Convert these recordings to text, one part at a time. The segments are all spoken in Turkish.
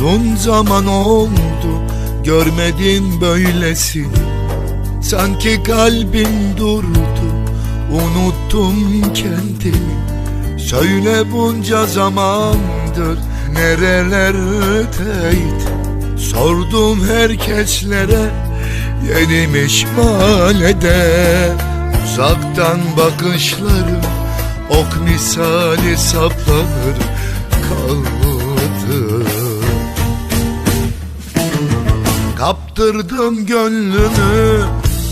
Uzun zaman oldu görmedim böylesini. Sanki kalbim durdu unuttum kendimi. Söyle bunca zamandır nerelerdeydin Sordum herkeslere yenimiş mahallede Uzaktan bakışlarım ok misali saplanır kaldı Kaptırdım gönlümü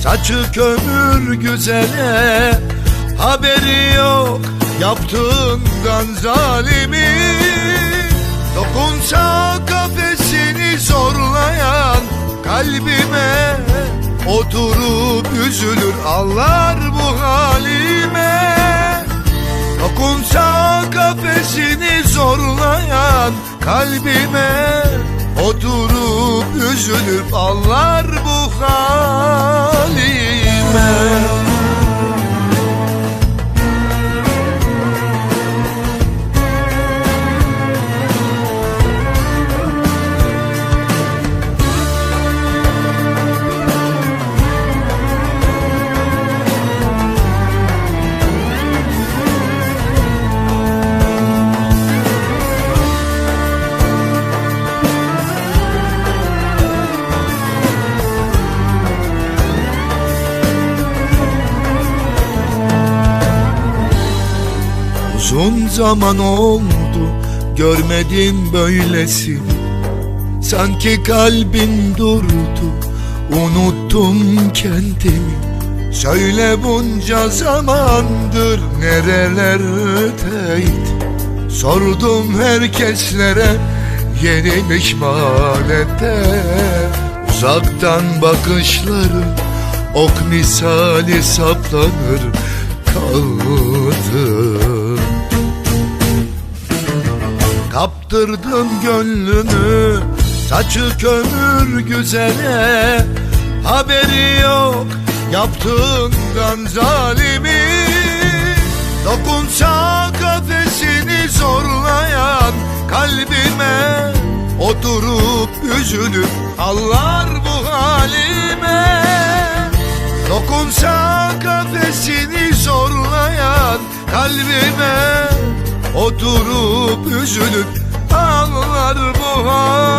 saçı kömür güzele. Haberi yok yaptığından zalimi. Dokunsa kafesini zorlayan kalbime Oturup üzülür ağlar bu halime. Dokunsa kafesini zorlayan kalbime üzülüp ağlar bu halime Uzun zaman oldu görmedim böylesini Sanki kalbim durdu unuttum kendimi. Söyle bunca zamandır nerelerdeydin Sordum herkeslere yenilmiş mahallede Uzaktan bakışların ok misali saplanır kaldı Kaptırdım gönlümü saçı kömür güzele. Haberi yok yaptığından zalimi. Dokunsa kafesini zorlayan kalbime Oturup üzülüp ağlar bu halime. Dokunsa kafesini zorlayan kalbime Oturup üzülüp ağlar bu halime